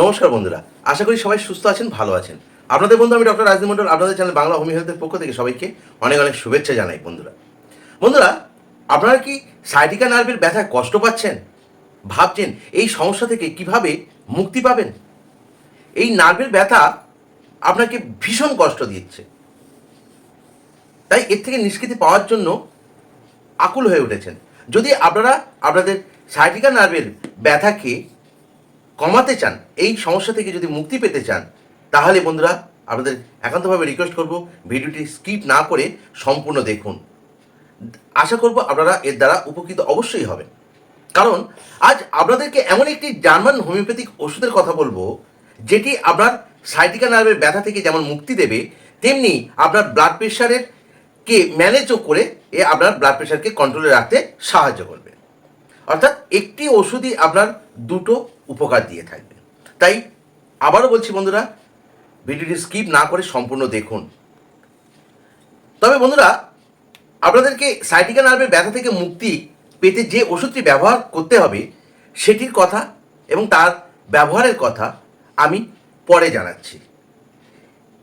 নমস্কার বন্ধুরা, আশা করি সবাই সুস্থ আছেন, ভালো আছেন। আপনাদের বন্ধু আমি ডক্টর রাজদীপ মন্ডল আপনাদের চ্যানেল বাংলা হোমি হেলথের পক্ষ থেকে সবাইকে অনেক অনেক শুভেচ্ছা জানাই বন্ধুরা। বন্ধুরা, আপনারা কি সাইটিকা নার্ভের ব্যথায় কষ্ট পাচ্ছেন? ভাবছেন এই সমস্যা থেকে কীভাবে মুক্তি পাবেন? এই নার্ভের ব্যথা আপনাকে ভীষণ কষ্ট দিচ্ছে। তাই এর থেকে নিষ্কৃতি পাওয়ার জন্য আকুল হয়ে উঠেছেন। যদি আপনারা আপনাদের সাইটিকা নার্ভের ব্যথাকে কমাতে চান, এই সমস্যা থেকে যদি মুক্তি পেতে চান, তাহলে বন্ধুরা আপনাদের একান্তভাবে রিকোয়েস্ট করব ভিডিওটি স্কিপ না করে সম্পূর্ণ দেখুন। আশা করব আপনারা এর দ্বারা উপকৃত অবশ্যই হবেন। কারণ আজ আপনাদেরকে এমন একটি জার্মান হোমিওপ্যাথিক ওষুধের কথা বলব, যেটি আপনার সাইটিকা নার্ভের ব্যথা থেকে যেমন মুক্তি দেবে, তেমনি আপনার ব্লাড প্রেশারের কে ম্যানেজও করে এ আপনার ব্লাড প্রেশারকে কন্ট্রোলে রাখতে সাহায্য করবে। অর্থাৎ একটি ওষুধই আপনার দুটো উপকার দিয়ে থাকবে। তাই আবারও বলছি বন্ধুরা, ভিডিওটি স্কিপ না করে সম্পূর্ণ দেখুন। তবে বন্ধুরা, আপনাদেরকে সাইটিকা নার্ভের ব্যথা থেকে মুক্তি পেতে যে ওষুধটি ব্যবহার করতে হবে, সেটির কথা এবং তার ব্যবহারের কথা আমি পরে জানাচ্ছি।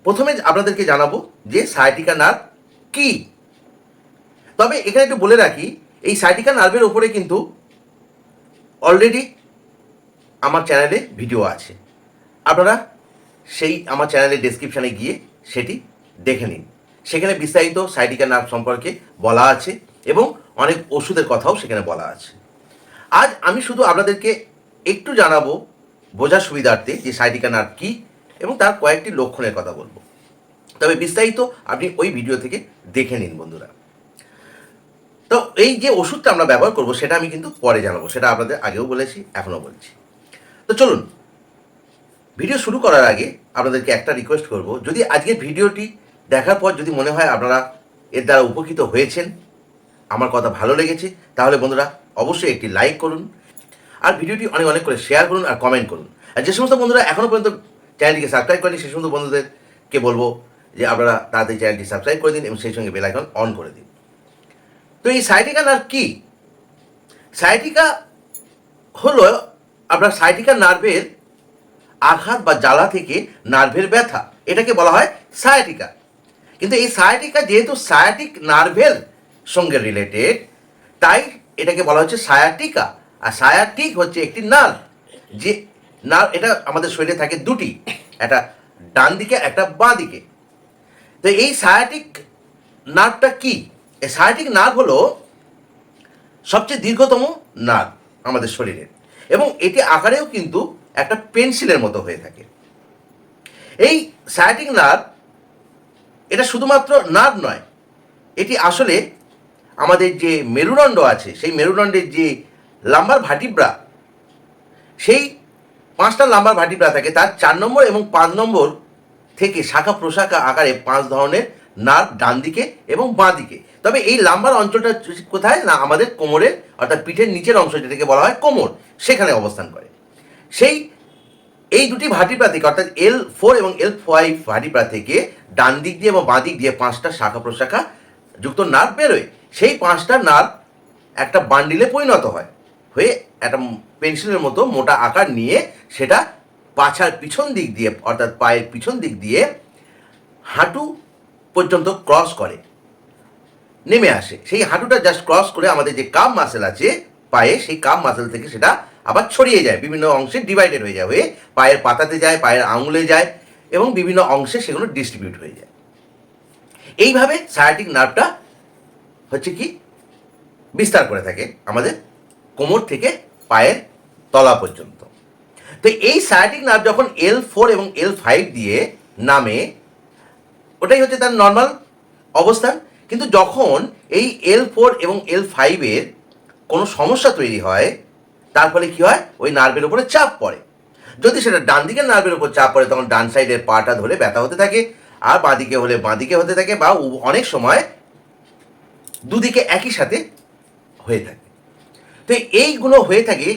প্রথমে আপনাদেরকে জানাব যে সাইটিকা নার্ভ কী। তবে এখানে একটু বলে রাখি, এই সাইটিকা নার্ভের ওপরে কিন্তু অলরেডি আমার চ্যানেলে ভিডিও আছে। আপনারা সেই আমার চ্যানেলের ডেসক্রিপশানে গিয়ে সেটি দেখে নিন। সেখানে বিস্তারিত সাইটিকা নার্ভ সম্পর্কে বলা আছে এবং অনেক ওষুধের কথাও সেখানে বলা আছে। আজ আমি শুধু আপনাদেরকে একটু জানাব বোঝার সুবিধার্থে যে সাইটিকা নার্ভ কী এবং তার কয়েকটি লক্ষণের কথা বলব। তবে বিস্তারিত আপনি ওই ভিডিও থেকে দেখে নিন বন্ধুরা। তো এই যে ওষুধটা আমরা ব্যবহার করব সেটা আমি কিন্তু পরে জানাব, সেটা আপনাদের আগেও বলেছি, এখনও বলছি। তো চলুন ভিডিও শুরু করার আগে আপনাদেরকে একটা রিকোয়েস্ট করব। যদি আজকের ভিডিওটি দেখার পর যদি মনে হয় আপনারা এর দ্বারা উপকৃত হয়েছেন, আমার কথা ভালো লেগেছে, তাহলে বন্ধুরা অবশ্যই একটি লাইক করুন, আর ভিডিওটি অনেক অনেক করে শেয়ার করুন আর কমেন্ট করুন। আর যে সমস্ত বন্ধুরা এখনও পর্যন্ত চ্যানেলটিকে সাবস্ক্রাইব করেনি সেই সমস্ত বন্ধুদেরকে বলব যে আপনারা তাড়াতাড়ি চ্যানেলটি সাবস্ক্রাইব করে দিন এবং সেই সঙ্গে বেল আইকন অন করে দিন। তো এই সাইটিকা নার্ভ কি? সাইটিকা হলো আপনার সাইটিকা নার্ভের আঘাত বা জ্বালা থেকে নার্ভের ব্যথা, এটাকে বলা হয় সায়াটিকা কিন্তু এই সায়াটিকা যেহেতু সায়াটিক নার্ভের সঙ্গে রিলেটেড তাই এটাকে বলা হচ্ছে সায়াটিকা আর সায়াটিক হচ্ছে একটি নার্ভ যে নার্ভ এটা আমাদের শরীরে থাকে দুটি, একটা ডান দিকে, একটা বাঁ দিকে। তো এই সায়াটিক নার্ভটা কি? এই সায়াটিক নার্ভ হলো সবচেয়ে দীর্ঘতম নার্ভ আমাদের শরীরের এবং এটি আকারেও কিন্তু একটা পেন্সিলের মতো হয়ে থাকে। এই সায়াটিক নার্ভ এটা শুধুমাত্র নার্ভ নয়, এটি আসলে আমাদের যে মেরুদণ্ড আছে, সেই মেরুদণ্ডের যে লাম্বার ভাটিব্রা, সেই পাঁচটা লাম্বার ভাটিব্রা থাকে, তার চার নম্বর এবং পাঁচ নম্বর থেকে শাখা প্রশাখা আকারে পাঁচ ধরনের নার্ভ ডান দিকে এবং বাঁ দিকে তবে এই লাম্বার অঞ্চলটা কোথায়? না, আমাদের কোমরের অর্থাৎ পিঠের নিচের অংশ যেটাকে বলা হয় কোমর, সেখানে অবস্থান করে। সেই, এই দুটি ভাটিপ্রা থেকে অর্থাৎ এল ফোর এবং এল ফাইভ ভাটিপ্রা থেকে ডান দিক দিয়ে এবং বাঁ দিক দিয়ে পাঁচটা শাখা প্রশাখা যুক্ত নার্ভ বেরোয়। সেই পাঁচটা নার্ভ একটা বান্ডিলে পরিণত হয়, হয়ে একটা পেন্সিলের মতো মোটা আকার নিয়ে সেটা পাছার পিছন দিক দিয়ে, অর্থাৎ পায়ের পিছন দিক দিয়ে হাঁটু পর্যন্ত ক্রস করে। নেমে আসে। সেই হাঁটুটা জাস্ট ক্রস করে আমাদের যে কাম মাসেল আছে পায়ে, সেই কাম মাসেল থেকে সেটা আবার ছড়িয়ে যায়। বিভিন্ন অংশে ডিভাইডেড হয়ে যায়, হয়ে পায়ের পাতাতে যায়, পায়ের আঙুলে যায় এবং বিভিন্ন অংশে সেগুলো ডিস্ট্রিবিউট হয়ে যায়। এইভাবে সায়াটিক নার্ভটা হচ্ছে কি? বিস্তার করে থাকে আমাদের কোমর থেকে পায়ের তলা পর্যন্ত। তো এই সায়াটিক নার্ভ যখন এল ফোর এবং এল ফাইভ দিয়ে নামে, ওটাই হচ্ছে তার নর্মাল অবস্থান। কিন্তু যখন এই এল ফোর এবং এল ফাইভের কোনো সমস্যা তৈরি হয়, তার ফলে কী হয়? ওই নার্ভের উপরে চাপ পড়ে। যদি সেটা ডান দিকের নার্ভের উপর চাপ পড়ে, তখন ডান সাইডের পাটা ধরে ব্যথা হতে থাকে, আর বাঁদিকে হলে বাঁদিকে হতে থাকে বা অনেক সময় দুদিকে একই সাথে হয়ে থাকে। তো এইগুলো হয়ে থাকে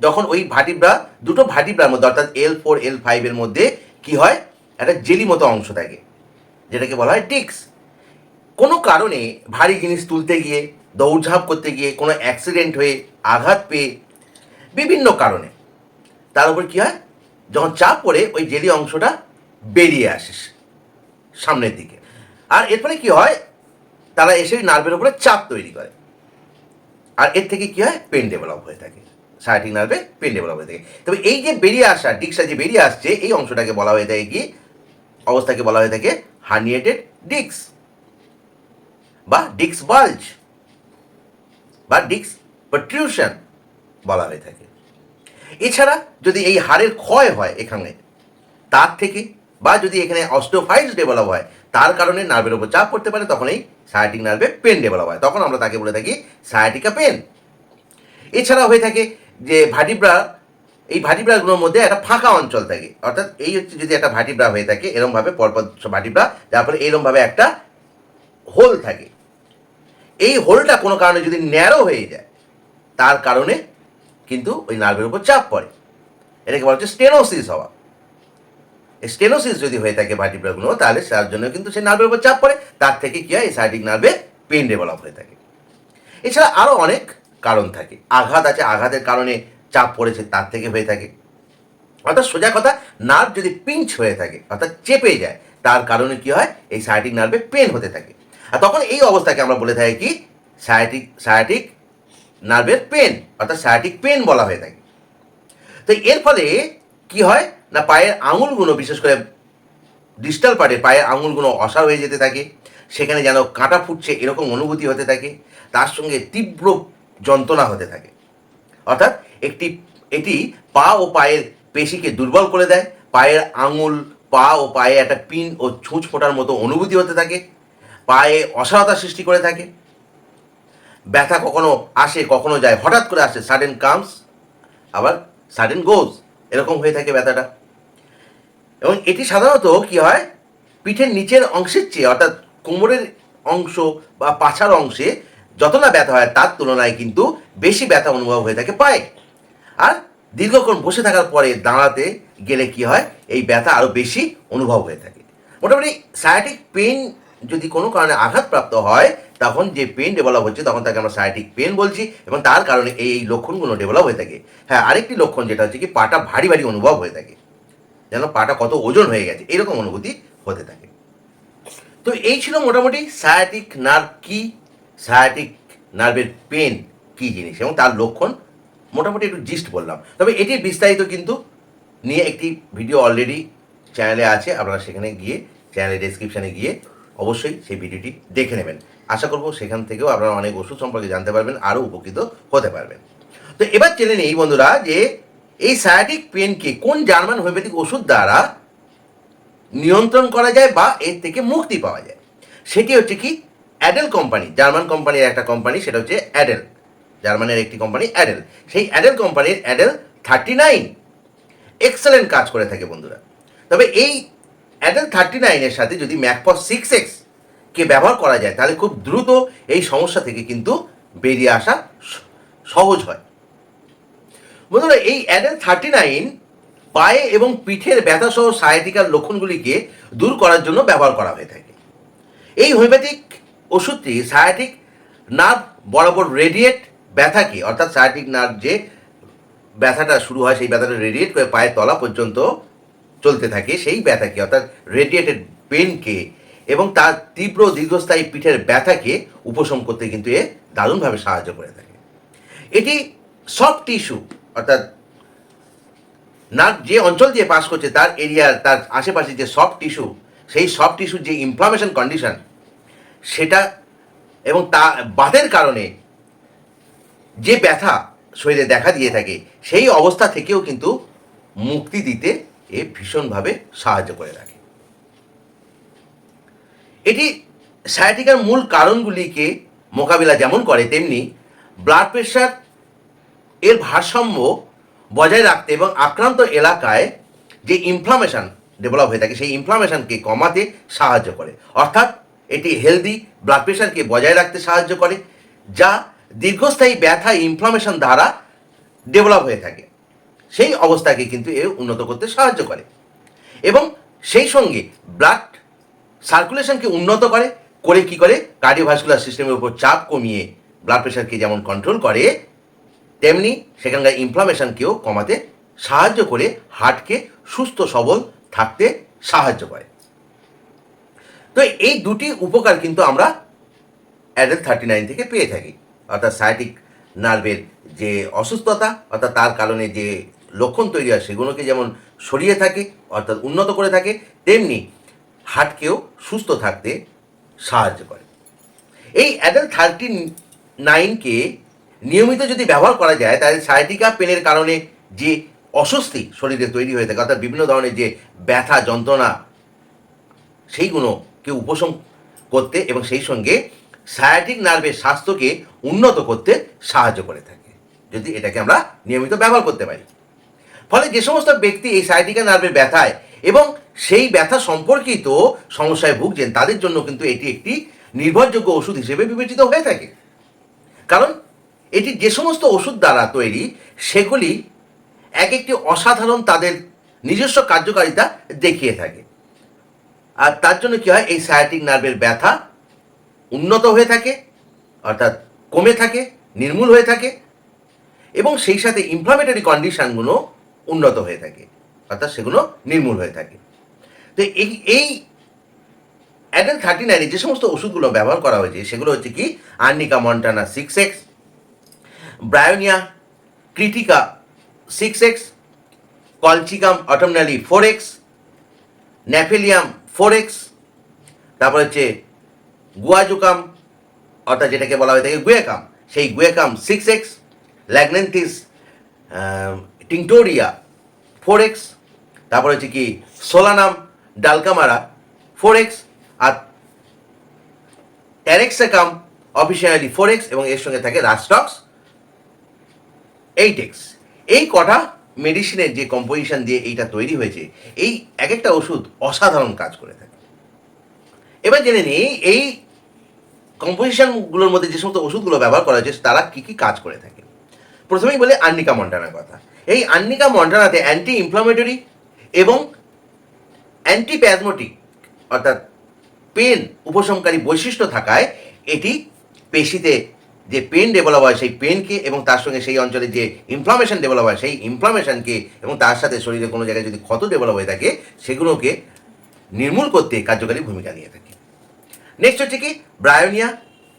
যখন ওই ভাটিব্রা, দুটো ভাটিব্রার মধ্যে, অর্থাৎ এল ফোর এল ফাইভের মধ্যে কি হয়? একটা জেলি মতো অংশ থাকে, যেটাকে বলা হয় ডিক্স কোনো কারণে ভারী জিনিস তুলতে গিয়ে, দৌড়ঝাঁপ করতে গিয়ে কোনো অ্যাক্সিডেন্ট হয়ে আঘাত পেয়ে বিভিন্ন কারণে, তার উপর কী হয়? যখন চাপ পড়ে, ওই জেলি অংশটা বেরিয়ে আসে সামনের দিকে। আর এরপরে কি হয়? তারা এসে নার্ভের উপরে চাপ তৈরি করে। আর এর থেকে কি হয়? পেন ডেভেলপ হয়ে থাকে। সায়াটিক নার্ভে পেন ডেভেলপ হয়ে থাকে। তবে এই যে বেরিয়ে আসা, ডিক্সটা যে বেরিয়ে আসছে, এই অংশটাকে বলা হয়ে থাকে কি? অবস্থাকে বলা হয়ে থাকে হার্নিয়েটেড ডিক্স বা ডিক্স বাল্জ বা ডিক্স প্রট্রিউশন বলা হয়ে থাকে। এছাড়া যদি এই হাড়ের ক্ষয় হয় এখানে, তার থেকে বা যদি এখানে অস্টোফাইলস ডেভেলপ হয়, তার কারণে নার্ভের উপর চাপ পড়তে পারে, তখন এই সায়াটিক নার্ভে পেন ডেভেলপ হয়। তখন আমরা তাকে বলে থাকি সায়াটিকা পেন এছাড়া হয়ে থাকে যে ভাটিব্রা এই ভাটিব্রাগুলোর মধ্যে একটা ফাঁকা অঞ্চল থাকে। অর্থাৎ এই হচ্ছে যদি একটা ভাটিব্রা হয়ে থাকে, এরমভাবে পরপর ভাটিব্রা যার ফলে এরমভাবে একটা হোল থাকে। এই হোলটা কোনো কারণে যদি ন্যারো হয়ে যায়, তার কারণে কিন্তু ওই নার্ভের উপর চাপ পড়ে। এটাকে বলা হচ্ছে স্টেনোসিস হওয়া। স্টেনোসিস যদি হয়ে থাকে ভার্টিব্রাগুলো তাহলে তার জন্য কিন্তু সেই নার্ভের উপর চাপ পড়ে। তার থেকে কি হয়? এই সাইডিক নার্ভে পেন ডেভেলপ হয়ে থাকে। এছাড়া আরও অনেক কারণ থাকে। আঘাত আছে, আঘাতের কারণে চাপ পড়েছে, তার থেকে হয়ে থাকে। অর্থাৎ সোজা কথা নার্ভ যদি পিঞ্চ হয়ে থাকে, অর্থাৎ চেপে যায়, তার কারণে কি হয়? এই সায়াটিক নার্ভে পেন হতে থাকে। আর তখন এই অবস্থাকে আমরা বলে থাকি কি? সায়াটিক সায়াটিক নার্ভের পেন অর্থাৎ সায়াটিক পেন বলা হয়ে থাকে। তো এর ফলে কি হয়? না, পায়ের আঙুলগুলো, বিশেষ করে ডিস্টাল পার্টে পায়ের আঙুলগুলো অসা হয়ে যেতে থাকে, সেখানে যেন কাঁটা ফুটছে এরকম অনুভূতি হতে থাকে, তার সঙ্গে তীব্র যন্ত্রণা হতে থাকে। অর্থাৎ একটি, এটি পা ও পায়ের পেশিকে দুর্বল করে দেয়, পায়ের আঙুল, পা ও পায়ে একটা পিন ও ছুঁচ ফোটার মতো অনুভূতি হতে থাকে পায়ে অসারতা সৃষ্টি করে থাকে। ব্যথা কখনো আসে, কখনো যায়। হঠাৎ করে আসে সাডেন কামস আবার সাডেন গোজ এরকম হয়ে থাকে ব্যথাটা। এবং এটি সাধারণত কি হয়? পিঠের নিচের অংশের চেয়ে, অর্থাৎ কোমরের অংশ বা পাছার অংশে যত না ব্যথা হয়, তার তুলনায় কিন্তু বেশি ব্যথা অনুভব হয়ে থাকে পায়ে। আর দীর্ঘক্ষণ বসে থাকার পরে দাঁড়াতে গেলে কি হয়? এই ব্যথা আরও বেশি অনুভব হয়ে থাকে। মোটামুটি সায়াটিক পেন যদি কোনো কারণে আঘাতপ্রাপ্ত হয়, তখন যে পেন ডেভেলপ হচ্ছে, তখন তাকে আমরা সায়াটিক পেন বলছি এবং তার কারণে এই এই লক্ষণগুলো ডেভেলপ হয়ে থাকে। হ্যাঁ আরেকটি লক্ষণ যেটা হচ্ছে কি, পাটা ভারী ভারী অনুভব হয়ে থাকে। যেন পাটা কত ওজন হয়ে গেছে, এরকম অনুভূতি হতে থাকে। তো এই ছিল মোটামুটি সায়াটিক নার্ভ কি সায়াটিক নার্ভের পেন কি জিনিস এবং তার লক্ষণ মোটামুটি একটু জিস্ট বললাম। তবে এটির বিস্তারিত কিন্তু নিয়ে একটি ভিডিও অলরেডি চ্যানেলে আছে, আপনারা সেখানে গিয়ে চ্যানেলের ডেসক্রিপশানে গিয়ে অবশ্যই সেই ভিডিওটি দেখে নেবেন। আশা করব সেখান থেকেও আপনারা অনেক ওষুধ সম্পর্কে জানতে পারবেন, আরও উপকৃত হতে পারবেন। তো এবার জেনে নেই বন্ধুরা যে এই সায়াটিক পেনকে কোন জার্মান হোমিওপ্যাথিক ওষুধ দ্বারা নিয়ন্ত্রণ করা যায় বা এর থেকে মুক্তি পাওয়া যায়? সেটি হচ্ছে কি? অ্যাডেল কোম্পানি, জার্মান কোম্পানির একটা কোম্পানি, সেটা হচ্ছে অ্যাডেল। জার্মানের একটি কোম্পানি, অ্যাডেল। সেই অ্যাডেল কোম্পানির অ্যাডেল থার্টি নাইন। এক্সেলেন্ট কাজ করে থাকে বন্ধুরা। তবে এই অ্যাডেল থার্টি নাইনের সাথে যদি ম্যাকপস সিক্স এক্স কে ব্যবহার করা যায়, তাহলে খুব দ্রুত এই সমস্যা থেকে কিন্তু বেরিয়ে আসা সহজ হয়। বন্ধুরা, এই অ্যাডেল থার্টি নাইন পায়ে এবং পিঠের ব্যথা ব্যথাসহ সায়াটিকার লক্ষণগুলিকে দূর করার জন্য ব্যবহার করা হয়ে থাকে। এই হোমিওপ্যাথিক ওষুধটি সায়াটিক নার্ভ বরাবর রেডিয়েট ব্যথাকে, অর্থাৎ সায়াটিক নার্ভ যে ব্যথাটা শুরু হয়, সেই ব্যথাটা রেডিয়েট করে পায়ের তলা পর্যন্ত চলতে থাকে, সেই ব্যথাকে, অর্থাৎ রেডিয়েটেড পেনকে এবং তার তীব্র দীর্ঘস্থায়ী পিঠের ব্যথাকে উপশম করতে কিন্তু এ দারুণভাবে সাহায্য করে থাকে। এটি সফট টিস্যু অর্থাৎ নাক যে অঞ্চল দিয়ে পাস করছে, তার এরিয়ার তার আশেপাশে যে সফট টিস্যু সেই সফট টিস্যুর যে ইনফ্লামেশন কন্ডিশন সেটা এবং তা বাতের কারণে যে ব্যথা শরীরে দেখা দিয়ে থাকে, সেই অবস্থা থেকেও কিন্তু মুক্তি দিতে এ ভীষণভাবে সাহায্য করে রাখে এটি সায়াটিকার মূল কারণগুলিকে মোকাবিলা যেমন করে, তেমনি ব্লাড প্রেশার এর ভারসাম্য বজায় রাখতে এবং আক্রান্ত এলাকায় যে ইনফ্লামেশন ডেভেলপ হয়ে থাকে, সেই ইনফ্লামেশনকে কমাতে সাহায্য করে। অর্থাৎ এটি হেলদি ব্লাড প্রেশারকে বজায় রাখতে সাহায্য করে, যা দীর্ঘস্থায়ী ব্যথা ইনফ্লামেশন দ্বারা ডেভেলপ হয়ে থাকে। সেই অবস্থাকে কিন্তু এ উন্নত করতে সাহায্য করে। এবং সেই সঙ্গে ব্লাড সার্কুলেশনকে উন্নত করে করে কি করে? কার্ডিওভাস্কুলার সিস্টেমের উপর চাপ কমিয়ে ব্লাড প্রেশারকে যেমন কন্ট্রোল করে, তেমনি সেখানকার ইনফ্লামেশনকেও কমাতে সাহায্য করে হার্টকে সুস্থ, সবল থাকতে সাহায্য করে। তো এই দুটি উপকার কিন্তু আমরা অ্যাডেল থার্টি নাইন থেকে পেয়ে থাকি। অর্থাৎ সায়াটিক নার্ভের যে অসুস্থতা, অর্থাৎ তার কারণে যে লক্ষণ তৈরি হয়, সেগুলোকে যেমন সরিয়ে থাকে, অর্থাৎ উন্নত করে থাকে, তেমনি হার্টকেও সুস্থ থাকতে সাহায্য করে। এই অ্যাডাল থার্টি নাইনকে নিয়মিত যদি ব্যবহার করা যায়, তাহলে সায়াটিকা পেনের কারণে যে অস্বস্তি শরীরে তৈরি হয়ে থাকে, অর্থাৎ বিভিন্ন ধরনের যে ব্যথা, যন্ত্রণা, সেইগুলোকে উপশম করতে এবং সেই সঙ্গে সায়াটিক নার্ভের স্বাস্থ্যকে উন্নত করতে সাহায্য করে থাকে। যদি এটাকে আমরা নিয়মিত ব্যবহার করতে পারি। ফলে যে সমস্ত ব্যক্তি এই সায়াটিকা নার্ভের ব্যথায় এবং সেই ব্যথা সম্পর্কিত সমস্যায় ভুগছেন, তাদের জন্য কিন্তু এটি একটি নির্ভরযোগ্য ওষুধ হিসেবে বিবেচিত হয়ে থাকে। কারণ এটি যে সমস্ত ওষুধ দ্বারা তৈরি, সেগুলি এক একটি অসাধারণ তাদের নিজস্ব কার্যকারিতা দেখিয়ে থাকে। আর তার জন্য কি হয়? এই সায়াটিক নার্ভের ব্যথা উন্নত হয়ে থাকে, অর্থাৎ কমে থাকে, নির্মূল হয়ে থাকে এবং সেই সাথে ইনফ্লামেটরি কন্ডিশনগুলো উন্নত হয়ে থাকে, অর্থাৎ সেগুলো নির্মূল হয়ে থাকে। তো এই এই অ্যাডেল থার্টি নাইনে যে সমস্ত ওষুধগুলো ব্যবহার করা হয়েছে, সেগুলো হচ্ছে কি? Arnica montana six X bryonia ক্রিটিকা six X colchicum autumnale four X gnaphalium four X তারপর হচ্ছে গুয়াজুকাম অর্থাৎ যেটাকে বলা হয়ে থাকে গুয়েকাম সেই guaiacum six X lachnanthes tinctoria four X তারপর হচ্ছে কি সোলানাম, ডালকামারা ফোর এক্স আর ট্যারেক্সাকাম অফিসিয়ালি ফোর এক্স এবং এর সঙ্গে থাকে রাস্টক্স এইট এক্স এই কটা মেডিসিনের যে কম্পোজিশন দিয়ে এইটা তৈরি হয়েছে, এই এক একটা ওষুধ অসাধারণ কাজ করে থাকে। এবার জেনে নিই, এই কম্পোজিশনগুলোর মধ্যে যে সমস্ত ওষুধগুলো ব্যবহার করা হয়েছে, তারা কী কী কাজ করে থাকে? প্রথমেই বলে আর্নিকা মন্টানার কথা। এই আন্নিকা মন্টানাতে অ্যান্টি ইনফ্লামেটরি এবং অ্যান্টিপ্যাজমোটিক অর্থাৎ পেন উপশমকারী বৈশিষ্ট্য থাকায় এটি পেশিতে যে পেন ডেভেলপ হয় সেই পেনকে এবং তার সঙ্গে সেই অঞ্চলে যে ইনফ্লামেশন ডেভেলপ হয় সেই ইনফ্লামেশনকে এবং তার সাথে শরীরে কোনো জায়গায় যদি ক্ষত ডেভেলপ হয়ে থাকে, সেগুলোকে নির্মূল করতে কার্যকারী ভূমিকা নিয়ে থাকে। নেক্সট হচ্ছে কি ব্রায়োনিয়া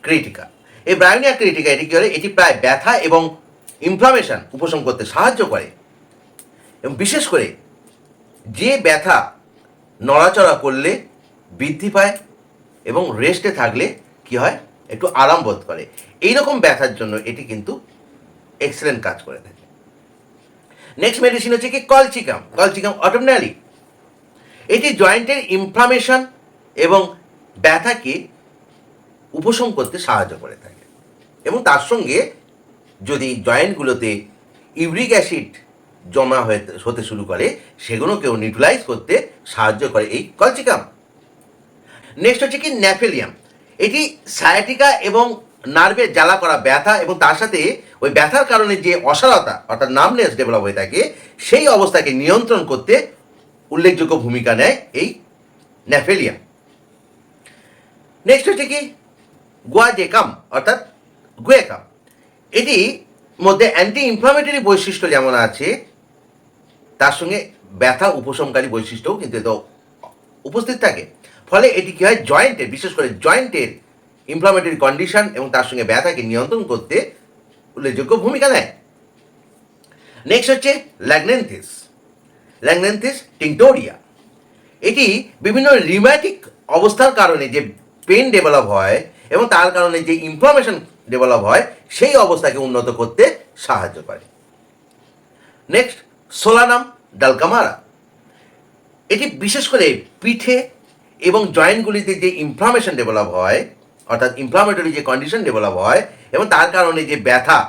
ক্রিটিকা এই ব্রায়োনিয়া ক্রিটিকা এটি কী করে এটি প্রায় ব্যথা এবং ইনফ্লামেশন উপশম করতে সাহায্য করে। এবং বিশেষ করে যে ব্যথা নড়াচড়া করলে বৃদ্ধি পায় এবং রেস্টে থাকলে কি হয়? একটু আরাম বোধ করে। এই রকম ব্যথার জন্য এটি কিন্তু এক্সেলেন্ট কাজ করে থাকে। নেক্সট মেডিসিন হচ্ছে কি? কলচিকাম কলচিকাম অটোমনালি এটি জয়েন্টের ইনফ্লামেশন এবং ব্যথাকে উপশম করতে সাহায্য করে থাকে। এবং তার সঙ্গে যদি জয়েন্টগুলোতে ইউরিক অ্যাসিড জমা হয়ে হতে শুরু করে, সেগুলোকেও নিউট্রালাইজ করতে সাহায্য করে এই কলচিকাম নেক্সট হচ্ছে কি ন্যাফেলিয়াম। এটি সায়াটিকা এবং নার্ভে জ্বালা করা ব্যথা এবং তার সাথে ওই ব্যথার কারণে যে অসারতা, অর্থাৎ নামনেস ডেভেলপ হয়ে থাকে, সেই অবস্থাকে নিয়ন্ত্রণ করতে উল্লেখযোগ্য ভূমিকা নেয় এই ন্যাফেলিয়াম। নেক্সট হচ্ছে কি গুয়াজেকাম, অর্থাৎ গুয়েকাম। এটি মধ্যে অ্যান্টি ইনফ্লামেটরি বৈশিষ্ট্য যেমন আছে, তার সঙ্গে ব্যথা উপশমকারী বৈশিষ্ট্যও কিন্তু এতে উপস্থিত থাকে। ফলে এটি কী হয়? জয়েন্টের বিশেষ করে জয়েন্টের ইনফ্লামেটরি কন্ডিশন এবং তার সঙ্গে ব্যথাকে নিয়ন্ত্রণ করতে উল্লেখযোগ্য ভূমিকা নেয়। নেক্সট হচ্ছে ল্যাগনেন্থিস। ল্যাগনেন্থিস টিংটোরিয়া। এটি বিভিন্ন রিম্যাটিক অবস্থার কারণে যে পেন ডেভেলপ হয় এবং তার কারণে যে ইনফ্লামেশন ডেভেলপ হয়, সেই অবস্থাকে উন্নত করতে সাহায্য করে। নেক্সট সোলানাম ডালকামারা এটি বিশেষ করে পিঠে এবং জয়েন্টগুলিতে যে ইনফ্লামেশন ডেভেলপ হয়, অর্থাৎ ইনফ্লামেটরি যে কন্ডিশন ডেভেলপ হয়, এবং তার কারণে যে ব্যথা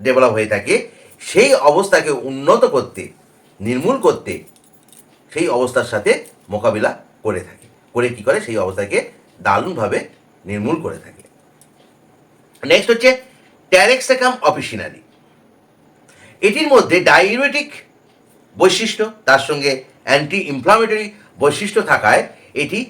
ডেভেলপ হয়ে থাকে, সেই অবস্থাকে উন্নত করতে, নির্মূল করতে সেই অবস্থার সাথে মোকাবিলা করে থাকে। করে কি করে? সেই অবস্থাকে দারুণভাবে নির্মূল করে থাকে। নেক্সট হচ্ছে ট্যারেক্সেকাম অফিসিনারি এটির মধ্যে ডাইউরেটিক বৈশিষ্ট্য, তার সঙ্গে অ্যান্টি ইনফ্লামেটরি বৈশিষ্ট্য থাকায় এটি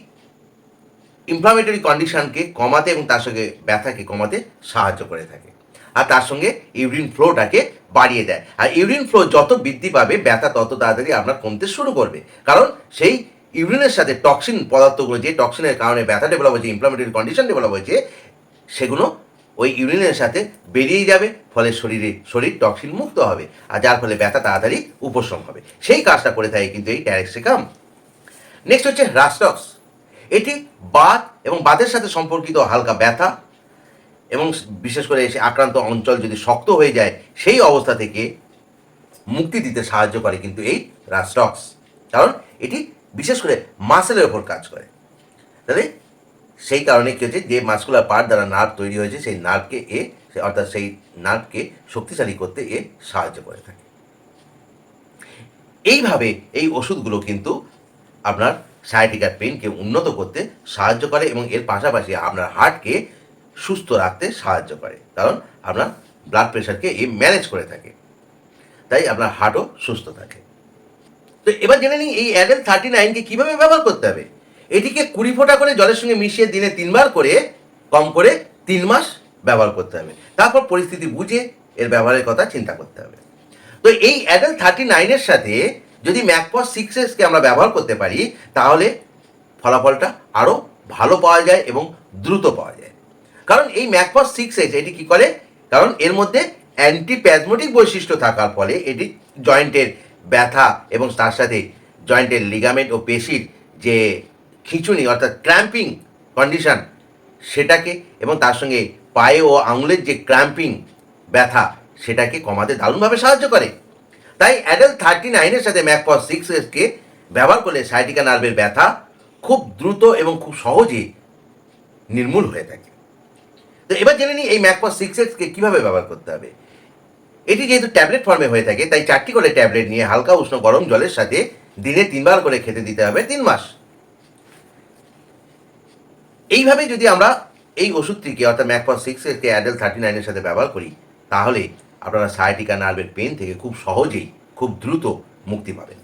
ইনফ্লামেটরি কন্ডিশনকে কমাতে এবং তার সঙ্গে ব্যথাকে কমাতে সাহায্য করে থাকে। আর তার সঙ্গে ইউরিন ফ্লোটাকে বাড়িয়ে দেয়। আর ইউরিন ফ্লো যত বৃদ্ধি পাবে, ব্যথা তত তাড়াতাড়ি আপনার কমতে শুরু করবে। কারণ সেই ইউরিনের সাথে টক্সিন পদার্থগুলো যে টক্সিনের কারণে ব্যথা ডেভেলপ হয়েছে ইনফ্লামেটরি কন্ডিশন ডেভেলপ হয়েছে, সেগুলো ওই ইউরিনের সাথে বেরিয়ে যাবে, ফলে শরীরে, শরীর টক্সিন মুক্ত হবে আর যার ফলে ব্যথা তাড়াতাড়ি উপশম হবে। সেই কাজটা করে থাকে কিন্তু এই ট্যারেক্সিকাম। নেক্সট হচ্ছে রাস্টক্স। এটি বাত এবং বাতের সাথে সম্পর্কিত হালকা ব্যথা এবং বিশেষ করে সে আক্রান্ত অঞ্চল যদি শক্ত হয়ে যায়, সেই অবস্থা থেকে মুক্তি দিতে সাহায্য করে কিন্তু এই রাস্টক্স। কারণ এটি বিশেষ করে মাসেলের ওপর কাজ করে। তাহলে সেই কারণে কী হচ্ছে, যে মাস্কুলার পার্ট দ্বারা নার্ভ তৈরি হয়েছে, সেই নার্ভকে এ, অর্থাৎ সেই নার্ভকে শক্তিশালী করতে এ সাহায্য করে থাকে। এইভাবে এই ওষুধগুলো কিন্তু আপনার সায়াটিকার পেনকে উন্নত করতে সাহায্য করে এবং এর পাশাপাশি আপনার হার্টকে সুস্থ রাখতে সাহায্য করে। কারণ আপনার ব্লাড প্রেশারকে এ ম্যানেজ করে থাকে। তাই আপনার হার্টও সুস্থ থাকে। তো এবার জেনে নিই, এই অ্যাডেল থার্টি নাইনকে কীভাবে ব্যবহার করতে হবে? এটিকে কুড়ি ফোঁটা করে জলের সঙ্গে মিশিয়ে দিনে তিনবার করে কম করে তিন মাস ব্যবহার করতে হবে। তারপর পরিস্থিতি বুঝে এর ব্যবহারের কথা চিন্তা করতে হবে। তো এই অ্যাডেল থার্টি নাইনের সাথে যদি ম্যাকপস সিক্স এসকে আমরা ব্যবহার করতে পারি, তাহলে ফলাফলটা আরও ভালো পাওয়া যায় এবং দ্রুত পাওয়া যায়। কারণ এই ম্যাকপস সিক্স এস এটি কী করে? কারণ এর মধ্যে অ্যান্টিপ্যাজমেটিক বৈশিষ্ট্য থাকার ফলে এটি জয়েন্টের ব্যথা এবং তার সাথে জয়েন্টের লিগামেন্ট ও পেশির যে খিঁচুনি অর্থাৎ ক্র্যাম্পিং কন্ডিশন সেটাকে এবং তার সঙ্গে পায়ে ও আঙুলের যে ক্র্যাম্পিং ব্যথা সেটাকে কমাতে দারুণভাবে সাহায্য করে। তাই অ্যাডাল্ট থার্টি নাইনের সাথে ম্যাকপস সিক্স এসকে ব্যবহার করলে সাইটিকা নার্ভের ব্যথা খুব দ্রুত এবং খুব সহজেই নির্মূল হয়ে থাকে। তো এবার জেনে নিই এই ম্যাকপস সিক্স এক্সকে কীভাবে ব্যবহার করতে হবে। এটি যেহেতু ট্যাবলেট ফর্মে হয়ে থাকে, তাই চারটি করে ট্যাবলেট নিয়ে হালকা উষ্ণ গরম জলের সাথে দিনে তিনবার করে খেতে দিতে হবে তিন মাস। এইভাবে যদি আমরা এই ওষুধটিকে, অর্থাৎ ম্যাকপস সিক্স এরকে অ্যাডেল থার্টি নাইনের সাথে ব্যবহার করি, তাহলে আপনারা সায়াটিকা নার্ভের পেন থেকে খুব সহজেই খুব দ্রুত মুক্তি পাবেন।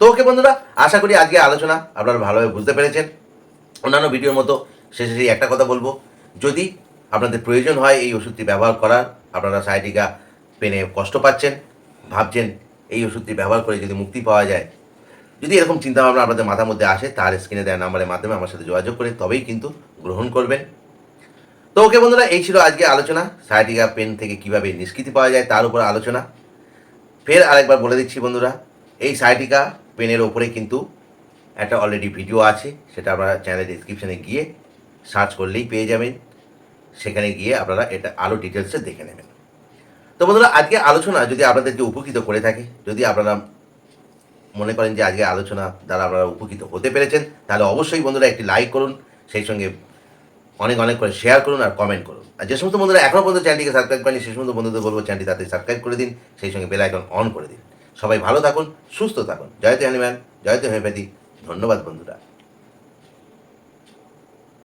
তো ওকে বন্ধুরা, আশা করি আজকে আলোচনা আপনারা ভালোভাবে বুঝতে পেরেছেন। অন্যান্য ভিডিওর মতো শেষে সেই একটা কথা বলব। যদি আপনাদের প্রয়োজন হয় এই ওষুধটি ব্যবহার করার, আপনারা সায়াটিকা পেনে কষ্ট পাচ্ছেন, ভাবছেন এই ওষুধটি ব্যবহার করে যদি মুক্তি পাওয়া যায় যদি এরকম চিন্তাভাবনা আপনাদের মাথার মধ্যে আসে তার স্ক্রিনে দেওয়া নাম্বারের মাধ্যমে আমার সাথে যোগাযোগ করে তবেই কিন্তু গ্রহণ করবেন। তো ওকে বন্ধুরা, এই ছিল আজকে আলোচনা। সায়াটিকা পেন থেকে কীভাবে নিষ্কৃতি পাওয়া যায় তার উপর আলোচনা। ফের আরেকবার বলে দিচ্ছি বন্ধুরা, এই সায়াটিকা পেনের ওপরে কিন্তু একটা অলরেডি ভিডিও আছে, সেটা আপনারা চ্যানেল ডিসক্রিপশানে গিয়ে সার্চ করলেই পেয়ে যাবেন। সেখানে গিয়ে আপনারা এটা আরও ডিটেলসে দেখে নেবেন। তো বন্ধুরা আজকে আলোচনা যদি আপনাদেরকে উপকৃত করে থাকে, যদি আপনারা মনে করেন যে আজকে আলোচনা দ্বারা আপনারা উপকৃত হতে পেরেছেন, তাহলে অবশ্যই বন্ধুরা একটি লাইক করুন, সেই সঙ্গে অনেক অনেক করে শেয়ার করুন আর কমেন্ট করুন। আর যে সমস্ত বন্ধুরা এখনও পর্যন্ত চ্যানেলটিকে সাবস্ক্রাইব করেনি সেই সমস্ত বন্ধুদের বলব চ্যানেলটি তাতে সাবস্ক্রাইব করে দিন, সেই সঙ্গে বেল আইকন অন করে দিন। সবাই ভালো থাকুন, সুস্থ থাকুন। জয়তে হ্যানিম্যান জয়তে হোমিওপ্যাথি। ধন্যবাদ বন্ধুরা।